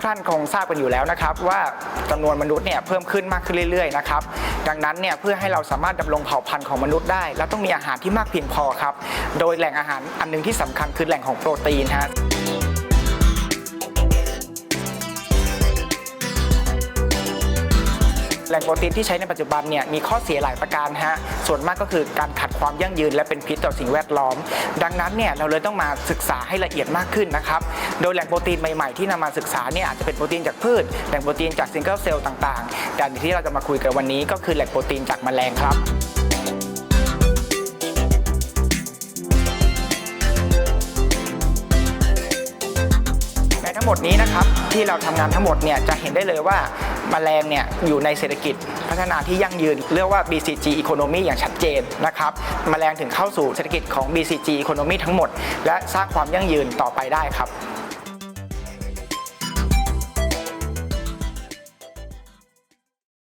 กท่านคงทราบกันอยู่แล้วนะครับ ว่าจำนวนมนุษย์เนี่ยเพิ่มขึ้นมากขึ้นเรื่อยๆนะครับดังนั้นเนี่ยเพื่อให้เราสามารถดำรงเผ่าพันธุ์ของมนุษย์ได้เราต้องมีอาหารที่มากเพียงพอครับ โดยแหล่งอาหารอันหนึงที่สำคัญคือแหล่งของโปรตีนฮะแหล่งโปรตีนที่ใช้ในปัจจุบันเนี่ยมีข้อเสียหลายประการฮะ ส่วนมากก็คือการขัดความยั่งยืนและเป็นพิษต่อสิ่งแวดล้อม ดังนั้นเนี่ยเราเลยต้องมาศึกษาให้ละเอียดมากขึ้นนะครับ โดยแหล่งโปรตีนใหม่ๆที่นำมาศึกษาเนี่ยอาจจะเป็นโปรตีนจากพืชแหล่งโปรตีนจากซิงเกิลเซลล์ต่างๆ แต่ที่เราจะมาคุยกันวันนี้ก็คือแหล่งโปรตีนจากแมลงครับในทั้งหมดนี้นะครับที่เราทำงานทั้งหมดเนี่ยจะเห็นได้เลยว่าแมลงเนี่ยอยู่ในเศรษฐกิจพัฒนาที่ยั่งยืน เรียกว่า BCG economy อย่างชัดเจนนะครับแมลงถึงเข้าสู่เศรษฐกิจของ BCG economy ทั้งหมด และสร้างความยั่งยืนต่อไปได้ครับ